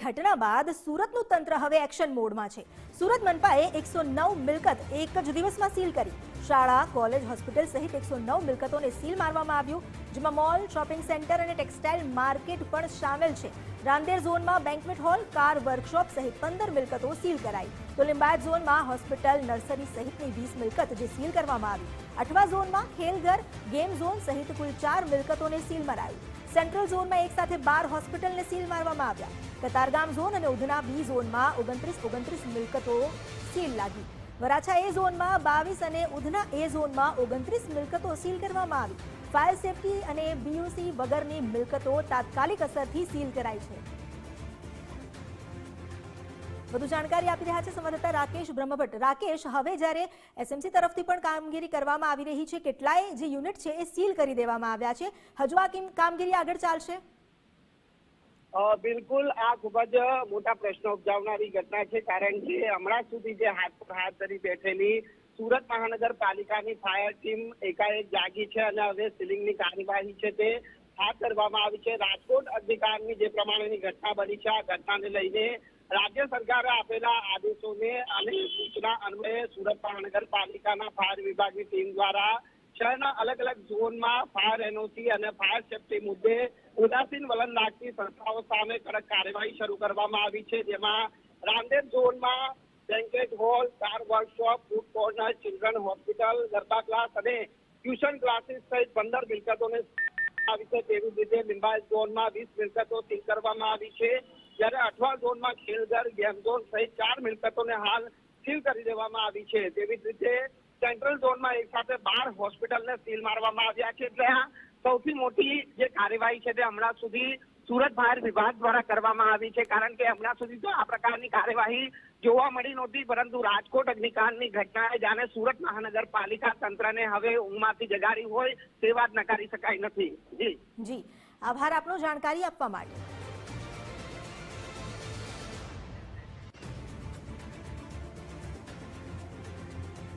ઘટના બાદ સુરતનું તંત્ર હવે એક્શન મોડમાં છે. સુરત મનપાએ એકસો નવ મિલકત એક જ દિવસમાં સીલ કરી. શાળા, કોલેજ, હોસ્પિટલ સહિત એકસો નવ મિલકતોને સીલ મારવામાં આવ્યું, જેમાં મોલ, શોપિંગ સેન્ટર અને ટેક્સટાઇલ માર્કેટ પણ સામેલ છે. રાંદેર ઝોનમાં બેન્કવેટ હોલ, કાર વર્કશોપ સહિત પંદર મિલકતો સીલ કરાઈ. તો લિંબાયત ઝોનમાં હોસ્પિટલ, નર્સરી સહિતની વીસ મિલકત જે સીલ કરવામાં આવી. અઠવા ઝોનમાં ખેલઘર, ગેમ ઝોન સહિત કુલ ચાર મિલકતોને સીલ મરાયું. સેન્ટ્રલ ઝોનમાં એક સાથે બાર હોસ્પિટલને સીલ મારવામાં આવ્યા. કતારગામ ઝોન અને ઉધના બી ઝોનમાં ઓગણત્રીસ ઓગણત્રીસ મિલકતો સીલ લાગી. વરાછા એ ઝોનમાં બાવીસ અને ઉધના એ ઝોનમાં ઓગણત્રીસ મિલકતો સીલ કરવામાં આવી. ફાયર સેફટી અને બીયુસી વગરની મિલકતો તાત્કાલિક અસરથી સીલ કરાઈ છે. વધુ જાણકારી આપી રહ્યા છે સંવાદદાતા રાકેશ બ્રહ્મભટ્ટ. રાકેશ, હવે જ્યારે એસએમસી તરફથી પણ કામગીરી કરવામાં આવી રહી છે, કેટલાય જે યુનિટ છે એ સીલ કરી દેવામાં આવ્યા છે. હજુ આ કેમ- કામગીરી આગળ ચાલશે? બિલકુલ. આ ખૂબ જ મોટા પ્રશ્નો ઉપજાવનારી ઘટના છે, કારણ કે હમણાં સુધી જે હાથ પર હાથ ધરી બેઠેલી સુરત મહાનગરપાલિકાની ફાયર ટીમ એકાએક જાગી છે અને હવે સીલિંગની કાર્યવાહી છે તે હાથ ધરવામાં આવી છે. રાજકોટ અગ્નિકાંડની જે પ્રમાણેની ઘટના બની છે, આ ઘટનાને લઈને રાજ્ય સરકારે આપેલા આદેશોને અને સૂચના અન્વયે સુરત મહાનગરપાલિકાના ફાયર વિભાગની ટીમ દ્વારા શહેરના અલગ અલગ ઝોનમાં ફાયર એનઓસી અને ફાયર સેફટી મુદ્દે ઉદાસીન વલણ રાખતી સંસ્થાઓ સામે કડક કાર્યવાહી શરૂ કરવામાં આવી છે. જેમાં રાંદેર ઝોનમાં banquet hall, car workshop, food corner, children hospital garba class અને ટ્યુશન ક્લાસીસ સહિત પંદર મિલકતોને આવી છે તેવી રીતે લિંબાયત ઝોનમાં વીસ મિલકતો સીલ કરવામાં આવી છે. જ્યારે અઠવા ઝોનમાં ખેલઘર, ગેમ ઝોન સહિત ચાર મિલકતોને હાલ સીલ કરી દેવામાં આવી છે. તેવી જ રીતે સેન્ટ્રલ ઝોનમાં એક સાથે બાર હોસ્પિટલને સીલ મારવામાં આવ્યા છે. એટલે આ સૌથી મોટી જે કાર્યવાહી છે તે હમણાં સુધી સુરત ફાયર વિભાગ દ્વારા કરવામાં આવી છે. કારણ કે હમણાં સુધી તો આ પ્રકારની કાર્યવાહી જોવા મળી નહોતી, પરંતુ રાજકોટ અગ્નિકાંડની ઘટનાએ જાણે સુરત મહાનગરપાલિકા તંત્રને હવે ઊંઘમાંથી જગાડી હોય તે વાત નકારી શકાય નથી. જી. જી. આભાર આપનો જાણકારી આપવા માટે.